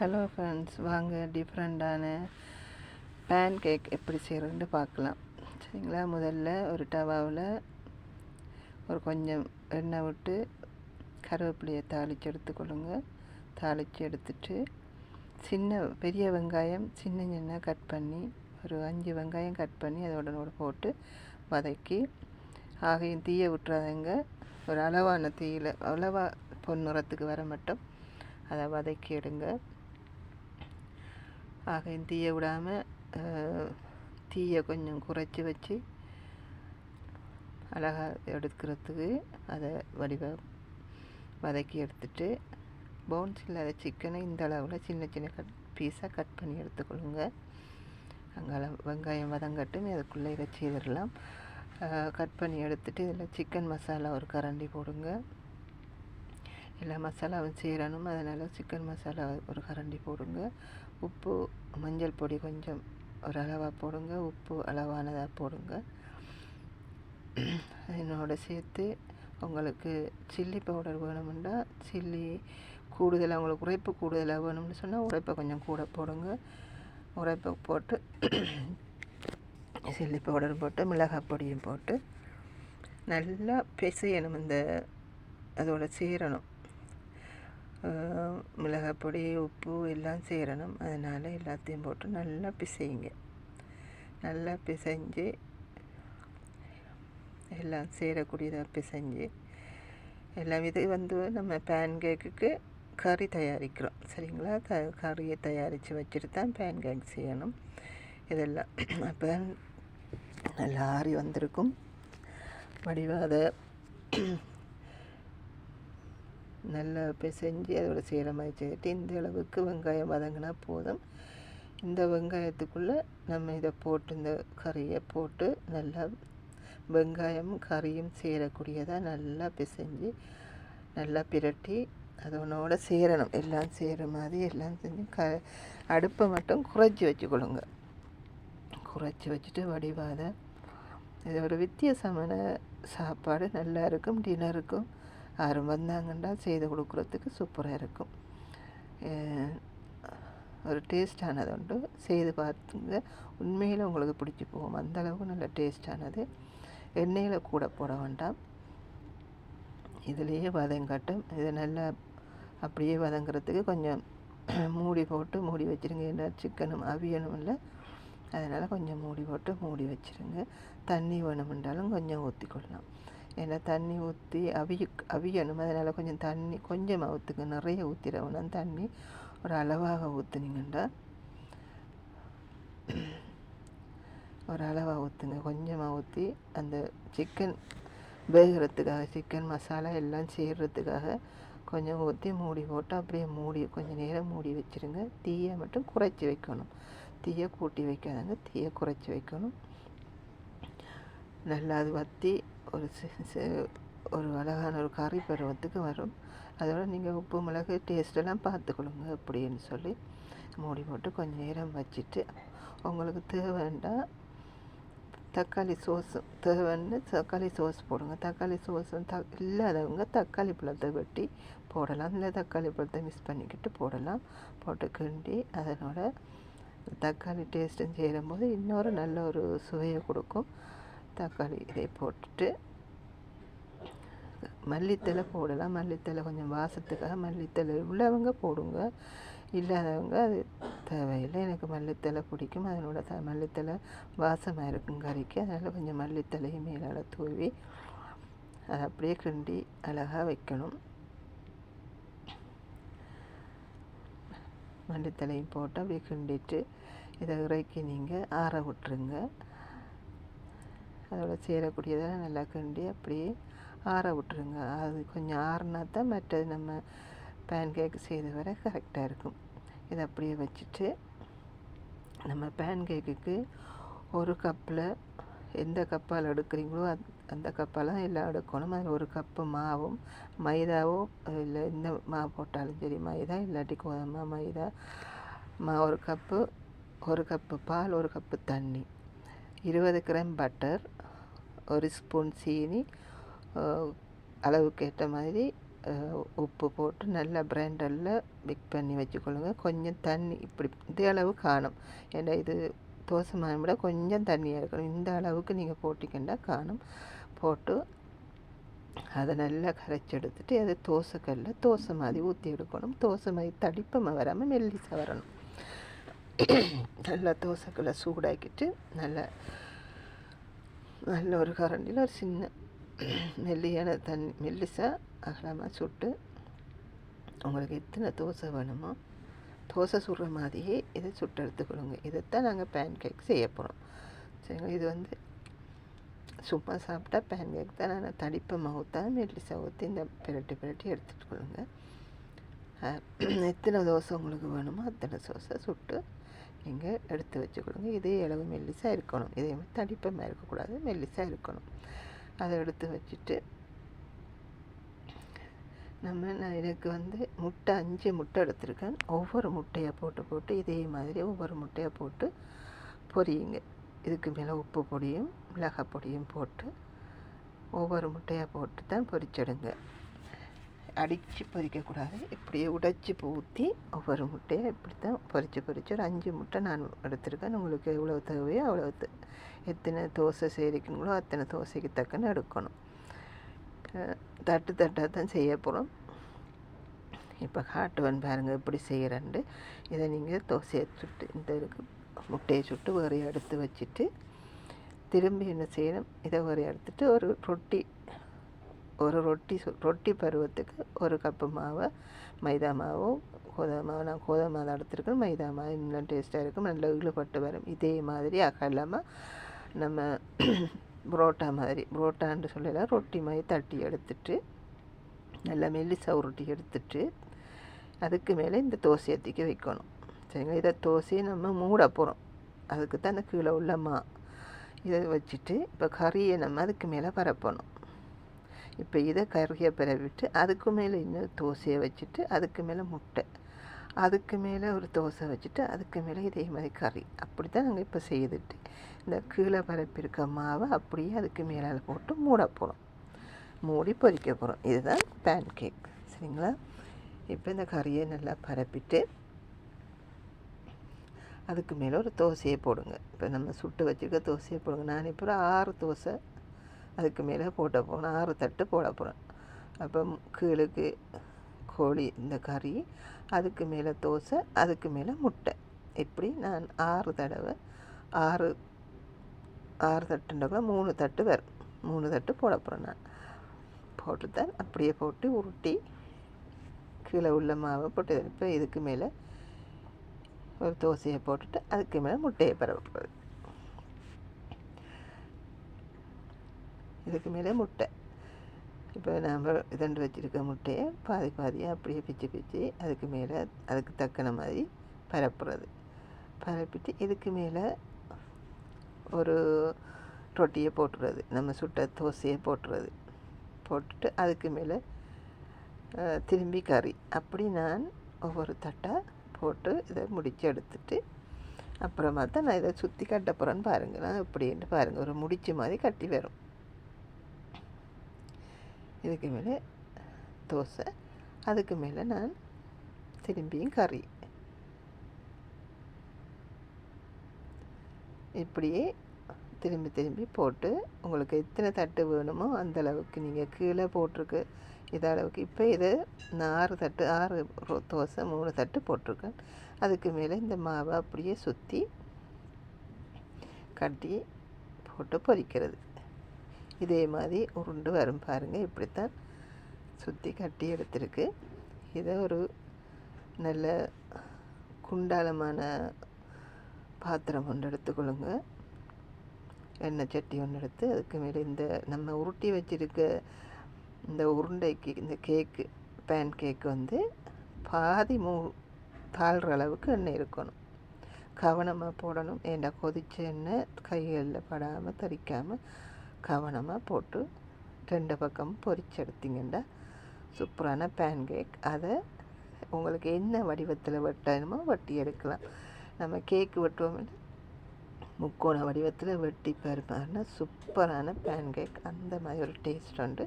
Hello friends வாங்க டிஃப்ரெண்ட்டான pan cake எப்படி செய்கிறதுன்னு பார்க்கலாம். சரிங்களா? முதல்ல ஒரு டவாவில் ஒரு கொஞ்சம் எண்ணெய் விட்டு கருவேப்பிலையை தாளித்து எடுத்துக்கொள்ளுங்க. தாளித்து எடுத்துட்டு சின்ன பெரிய வெங்காயம் சின்ன சின்ன கட் பண்ணி ஒரு அஞ்சு வெங்காயம் கட் பண்ணி அதோட போட்டு வதக்கி ஆகையும் தீயை விட்டுறாதங்க. ஒரு அளவான தீயில் அளவாக பொன்னுறத்துக்கு வர மட்டும் அதை வதக்கி எடுங்க. ஆக தீயை விடாமல் தீயை கொஞ்சம் குறைச்சி வச்சு அழகாக எடுக்கிறதுக்கு அதை வடிவ வதக்கி எடுத்துட்டு பவுன்ஸ் இல்லாத சிக்கனை இந்த அளவில் சின்ன சின்ன கட் பீஸாக கட் பண்ணி எடுத்துக்கொள்ளுங்க. அங்கே வெங்காயம் வதங்கட்டும் அதுக்குள்ளே இதை செய்திடலாம் கட் பண்ணி எடுத்துட்டு இதில் சிக்கன் மசாலா ஒரு கரண்டி போடுங்க. எல்லா மசாலாவும் செய்யணும் அதனால் சிக்கன் மசாலா ஒரு கரண்டி போடுங்க. உப்பு மஞ்சள் பொடி கொஞ்சம் ஒரு அளவாக போடுங்க. உப்பு அளவானதாக போடுங்க. என்னோட சேர்த்து உங்களுக்கு சில்லி பவுடர் வேணுமெண்டா சில்லி கூடுதலாக உங்களுக்கு உரைப்பு கூடுதலாக வேணும்னு சொன்னால் உரைப்பை கொஞ்சம் கூட போடுங்க. உரைப்பை போட்டு சில்லி பவுடர் போட்டு மிளகாய் பொடியும் போட்டு நல்லா பிசையணும். இந்த அதோட சீரணும். மிளகாப்பொடி உப்பு எல்லாம் சேரணும். அதனால் எல்லாத்தையும் போட்டு நல்லா பிசையுங்க. நல்லா பிசைஞ்சு எல்லாம் சேரக்கூடியதாக பிசைஞ்சு எல்லாம் இது வந்து நம்ம பேன் கேக்குக்கு கறி தயாரிக்கிறோம். சரிங்களா? க கறியை தயாரித்து வச்சுட்டு தான் பேன் கேக் செய்யணும். இதெல்லாம் அப்போ நல்லா ஆறி வந்திருக்கும். வடிவாத நல்லா பிசைஞ்சு அதோட செய்கிற மாதிரி செய்துட்டு இந்த அளவுக்கு வெங்காயம் வதங்கினா போதும். இந்த வெங்காயத்துக்குள்ளே நம்ம இதை போட்டு இந்த கறியை போட்டு நல்லா வெங்காயம் கறியும் சேரக்கூடியதாக நல்லா பிசைஞ்சு நல்லா பிரட்டி அதனோட சேரணும். எல்லாம் சேர மாதிரி எல்லாம் செஞ்சு க அடுப்பை மட்டும் குறைச்சி வச்சுக்கொள்ளுங்க. குறைச்சி வச்சுட்டு வடிவாத இது ஒரு வித்தியாசமான சாப்பாடு நல்லா இருக்கும் டின்னருக்கும். யாரும் வந்தாங்கன்னா செய்து கொடுக்குறதுக்கு சூப்பராக இருக்கும். ஒரு டேஸ்டானது உண்டு செய்து பார்த்துங்க. உண்மையில் உங்களுக்கு பிடிச்சி போகும். அந்தளவுக்கு நல்ல டேஸ்டானது எண்ணெயில் கூட போட வேண்டாம். இதுலேயே வதங்கட்டும் இதை நல்லா அப்படியே வதங்குறதுக்கு கொஞ்சம் மூடி போட்டு மூடி வச்சுருங்க. ஏன்னா சிக்கனும் அவியனும் இல்லை. அதனால் கொஞ்சம் மூடி போட்டு மூடி வச்சுருங்க. தண்ணி வேணுமென்றாலும் கொஞ்சம் ஊற்றிக்கொள்ளலாம் ஏன்னா தண்ணி ஊற்றி அவிய அவியணும். அதனால் கொஞ்சம் தண்ணி கொஞ்சமாக ஊற்றுங்க நிறைய ஊற்றிடணும் தண்ணி ஒரு அளவாக ஊற்றுனீங்கண்டா ஒரு அளவாக ஊற்றுங்க கொஞ்சமாக ஊற்றி அந்த சிக்கன் வேகிறதுக்காக சிக்கன் மசாலா எல்லாம் சேர்கிறதுக்காக கொஞ்சம் ஊற்றி மூடி போட்டு அப்படியே மூடி கொஞ்சம் நேரம் மூடி வச்சுருங்க. தீயை மட்டும் குறைச்சி வைக்கணும். தீயை கூட்டி வைக்காதாங்க. தீயை குறைச்சி வைக்கணும். நல்லா அது வற்றி ஒரு ஒரு அழகான ஒரு கறி பருவத்துக்கு வரும் அதோட நீங்கள் உப்பு மிளகு டேஸ்ட்டெல்லாம் பார்த்துக்கொள்ளுங்க அப்படின்னு சொல்லி மூடி போட்டு கொஞ்சம் நேரம் வச்சுட்டு உங்களுக்கு தேவைண்டா தக்காளி சோஸும் தேவைன்னு தக்காளி சோஸ் போடுங்க தக்காளி சோஸும் த இல்லாதவங்க தக்காளி பழத்தை வெட்டி போடலாம் இல்லை தக்காளி பழத்தை மிஸ் பண்ணிக்கிட்டு போடலாம் போட்டு கிண்டி அதனோட தக்காளி டேஸ்ட்டும் சேரும்போது இன்னொரு நல்ல ஒரு சுவையை கொடுக்கும் தக்காளி இதை போட்டுட்டு மல்லித்தலை போடலாம். மல்லித்தலை கொஞ்சம் வாசத்துக்காக மல்லித்தலை உள்ளவங்க போடுங்க. இல்லாதவங்க அது தேவையில்லை. எனக்கு மல்லித்தலை பிடிக்கும். அதனோட த மல்லித்தலை வாசமாக இருக்கும் கறிக்கு. அதனால் கொஞ்சம் மல்லித்தலையும் மேலால் தூவி அதை அப்படியே கிண்டி அழகாக வைக்கணும். மல்லித்தலையும் போட்டு அப்படியே கிண்டிட்டு இதை இறக்கி நீங்கள் ஆற விட்டுருங்க. அதோட சேரக்கூடியதை நல்லா கிண்டி அப்படியே ஆற விட்டுருங்க. அது கொஞ்சம் ஆறுனா தான் மற்றது நம்ம பேன் கேக் செய்து வர கரெக்டாக இருக்கும். இதை அப்படியே வச்சுட்டு நம்ம பேன் கேக்குக்கு ஒரு கப்பில் எந்த கப்பால் எடுக்கிறீங்களோ அந்த கப்பால் தான் எல்லாம் எடுக்கணும். அதில் ஒரு கப்பு மாவும் மைதாவோ இல்லை எந்த மாவு போட்டாலும் சரி மைதா இல்லாட்டி கோதுமை மைதா மா ஒரு கப்பு ஒரு கப்பு பால் ஒரு கப்பு தண்ணி இருபது கிராம் பட்டர் ஒரு ஸ்பூன் சீனி அளவுக்கு ஏற்ற மாதிரி உப்பு போட்டு நல்லா பிராண்டரில் மிக் பண்ணி வச்சுக்கொள்ளுங்க. கொஞ்சம் தண்ணி இப்படி இதே அளவு காணும். ஏன்னா இது தோசை மாவை விட கொஞ்சம் தண்ணியாக இருக்கணும். இந்த அளவுக்கு நீங்கள் போட்டிங்கன்னா காணும். போட்டு அதை நல்லா கரைச்சி எடுத்துட்டு அது தோசைக்கல்ல தோசை மாதிரி ஊற்றி எடுக்கணும். தோசை மாதிரி தடிப்பமாக வராமல் மெல்லிசாக வரணும். நல்லா தோசைக்கல்லை சூடாக்கிட்டு நல்லா நல்ல ஒரு கரண்டியில் ஒரு சின்ன மெல்லியான தண்ணி மெல்லிசாக அகலமாக சுட்டு உங்களுக்கு எத்தனை தோசை வேணுமோ தோசை சுடுற மாதிரியே இதை சுட்டு எடுத்துக்கொள்ளுங்க. இதைத்தான் நாங்கள் பேன் கேக் செய்ய போகிறோம் சரிங்களா? இது வந்து சும்மா சாப்பிட்டா பேன் கேக் தான். நான் தடிப்பை மவுத்தா மெல்லிசை ஊற்றி இந்த பிரட்டி பிரட்டி எடுத்துகிட்டு கொள்ளுங்க. எத்தனை தோசை உங்களுக்கு வேணுமோ அத்தனை தோசை சுட்டு நீங்கள் எடுத்து வச்சுக்கொடுங்க இதே அளவு மெல்லிசாக இருக்கணும். இதே மாதிரி தடிப்பமாக இருக்கக்கூடாது. மெல்லிசாக இருக்கணும். அதை எடுத்து வச்சுட்டு நம்ம நான் எனக்கு வந்து முட்டை அஞ்சு முட்டை எடுத்திருக்கேன். ஒவ்வொரு முட்டையை போட்டு போட்டு இதே மாதிரி ஒவ்வொரு முட்டையை போட்டு பொரியுங்க. இதுக்கு மேலே உப்பு பொடியும் மிளகாய் பொடியும் போட்டு ஒவ்வொரு முட்டையாக போட்டு தான் பொரிச்சிடுங்க. அடித்து பொறிக்கக்கூடாது இப்படியே உடைச்சி ஊற்றி ஒவ்வொரு முட்டையை இப்படி தான் பொறிச்சு பொறிச்சு ஒரு அஞ்சு முட்டை நான் எடுத்திருக்கேன். உங்களுக்கு எவ்வளோ தேவையோ அவ்வளோ எத்தனை தோசை செய்கிறீங்களோ அத்தனை தோசைக்கு தக்கன்னு எடுக்கணும். தட்டு தட்டாக தான் செய்ய போகிறோம் இப்போ காட்டுவன் பாருங்கள் எப்படி செய்கிறேன்ட்டு இதை நீங்கள் தோசையை சுட்டு இந்த இருக்கு முட்டையை சுட்டு வேறு எடுத்து வச்சுட்டு திரும்பி என்ன செய்யணும்? இதை வேறு எடுத்துட்டு ஒரு ரொட்டி ஒரு ரொட்டி சு ரொட்டி பருவத்துக்கு ஒரு கப்பு மாவை மைதா மாவோ கோதுமை மாவு. நான் கோதுமை மாவு எடுத்துருக்கேன். மைதா மாவு இன்னும் டேஸ்ட்டாக இருக்கும். நல்லா இழுபட்டு வரும். இதே மாதிரி அகலமாக நம்ம புரோட்டா மாதிரி புரோட்டான்னு சொல்லலாம் ரொட்டி மாதிரி தட்டி எடுத்துட்டு நல்லா மெல்லிசா உருட்டி எடுத்துட்டு அதுக்கு மேலே இந்த தோசையை தூக்கி வைக்கணும். சரிங்களா? இதை தோசையை நம்ம மூட போகிறோம் அதுக்கு தான் அந்த கீழே உள்ள மா. இதை வச்சுட்டு இப்போ கறியை நம்ம அதுக்கு மேலே பரப்பணும். இப்போ இதை கறியை பரவிட்டு அதுக்கு மேலே இன்னும் தோசையை வச்சுட்டு அதுக்கு மேலே முட்டை அதுக்கு மேலே ஒரு தோசை வச்சுட்டு அதுக்கு மேலே இதே மாதிரி கறி. அப்படி தான் நாங்கள் இப்போ செய்துட்டு இந்த கீழே பரப்பியிருக்க மாவை அப்படியே அதுக்கு மேலே போட்டு மூட போகிறோம் மூடி பொறிக்க போகிறோம் இதுதான் பேன் கேக் சரிங்களா? இப்போ இந்த கறியை நல்லா பரப்பிட்டு அதுக்கு மேலே ஒரு தோசையை போடுங்க. இப்போ நம்ம சுட்டு வச்சுருக்க தோசையை போடுங்க. நான் இப்போ ஒரு ஆறு தோசை அதுக்கு மேலே போட்ட போகிறேன் ஆறு தட்டு போட போகிறேன் அப்போ கீழுக்கு கோழி இந்த கறி அதுக்கு மேலே தோசை அதுக்கு மேலே முட்டை. இப்படி நான் ஆறு தடவை ஆறு ஆறு தட்டுன்றக்குள்ள மூணு தட்டு வரும். மூணு தட்டு போட போகிறேன் நான். போட்டு தான் அப்படியே போட்டு உருட்டி கீழே உள்ள மாவை போட்டு இப்போ இதுக்கு மேலே ஒரு தோசையை போட்டுட்டு அதுக்கு மேலே முட்டையை பரவப்படுறது இதுக்கு மேலே முட்டை. இப்போ நாம் இதண்டு வச்சுருக்க முட்டையை பாதி பாதியாக அப்படியே பிச்சு பிச்சு அதுக்கு மேலே அதுக்கு தக்கன மாதிரி பரப்புறது. பரப்பிட்டு இதுக்கு மேலே ஒரு ரொட்டியை போட்டுறது. நம்ம சுட்ட தோசையை போட்டுறது. போட்டுட்டு அதுக்கு மேலே திரும்பி கறி. அப்படி நான் ஒவ்வொரு தட்டாக போட்டு இதை முடித்து எடுத்துட்டு அப்புறமா தான் நான் இதை சுற்றி கட்ட போகிறேன்னு பாருங்கள் நான் இப்படின்ட்டு பாருங்கள் ஒரு முடிச்சு மாதிரி கட்டி வரும். இதுக்கு மேலே தோசை அதுக்கு மேலே நான் திரும்பியும் கறி. இப்படியே திரும்பி திரும்பி போட்டு உங்களுக்கு எத்தனை தட்டு வேணுமோ அந்தளவுக்கு நீங்கள் கீழே போட்டிருக்கு. இதளவுக்கு இப்போ இது நான் ஆறு தட்டு ஆறு தோசை மூணு தட்டு போட்டிருக்கேன். அதுக்கு மேலே இந்த மாவை அப்படியே சுற்றி கட்டி போட்டு பொரிக்கிறது. இதே மாதிரி உருண்டு வரும் பாருங்கள் இப்படித்தான் சுற்றி கட்டி எடுத்துருக்கு. இதை ஒரு நல்ல குண்டாலமான பாத்திரம் ஒன்று எடுத்துக்கொள்ளுங்க. எண்ணெய் சட்டி ஒன்று எடுத்து அதுக்கு மேலே இந்த நம்ம உருட்டி வச்சுருக்க இந்த உருண்டைக்கு இந்த கேக்கு பேன் கேக்கு வந்து பாதி மூ தாழ்கிற அளவுக்கு எண்ணெய் இருக்கணும். கவனமாக போடணும். ஏண்டா கொதிச்ச எண்ணெய் கைகளில் படாமல் தரிக்காமல் கவனமாக போட்டு ரெண்டு பக்கம் பொரிச்செடுத்திங்கன்னா சூப்பரான பேன் கேக் அதை உங்களுக்கு என்ன வடிவத்தில் வெட்டணுமோ வெட்டி எடுக்கலாம். நம்ம கேக்கு வெட்டுவோம். முக்கோண வடிவத்தில் வெட்டி பாருப்பாருன்னா சூப்பரான பேன் கேக் அந்த மாதிரி ஒரு டேஸ்ட் உண்டு.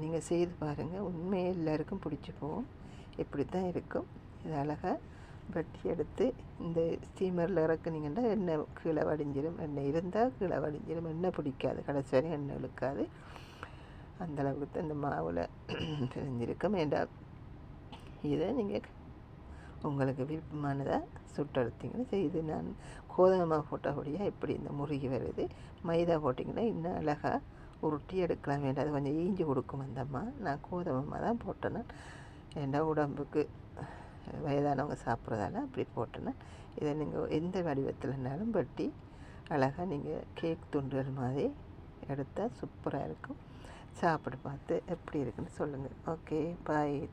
நீங்கள் செய்து பாருங்கள் உண்மையே எல்லாருக்கும் பிடிச்சி போகும் இப்படி தான் இருக்கும். இது அழகாக வெட்டி எடுத்து இந்த ஸ்டீமரில் இறக்குனீங்கன்னா எண்ணெய் கீழே வடிஞ்சிடும் எண்ணெய் இருந்தால் கீழே வடிஞ்சிடும் எண்ணெய் பிடிக்காது. கடைசி வரையும் எண்ணெய் இழுக்காது. அந்த அளவுக்கு தான் இந்த மாவில் தெரிஞ்சிருக்கும். ஏண்டா? இதை நீங்கள் உங்களுக்கு விருப்பமானதாக சுட்டெடுத்தீங்கன்னா செய்து நான் கோதுமை மாவு போட்டபடியாக இப்படி இந்த முருகி வருது. மைதா போட்டிங்கன்னா இன்னும் அழகாக உருட்டி எடுக்கலாம். வேண்டாம் அது கொஞ்சம் ஈஞ்சி கொடுக்கும். அந்தம்மா நான் கோதுமை தான் போட்டேன்னா ஏண்டா? உடம்புக்கு வயதானவங்க சாப்பிட்றதால அப்படி போட்டேன்னா இதை நீங்கள் எந்த வடிவத்தில்னாலும் வெட்டி அழகாக நீங்கள் கேக் துண்டுகள் மாதிரி எடுத்தால் சூப்பராக இருக்கும். சாப்பிட்டு பார்த்து எப்படி இருக்குன்னு சொல்லுங்கள் ஓகே பாய்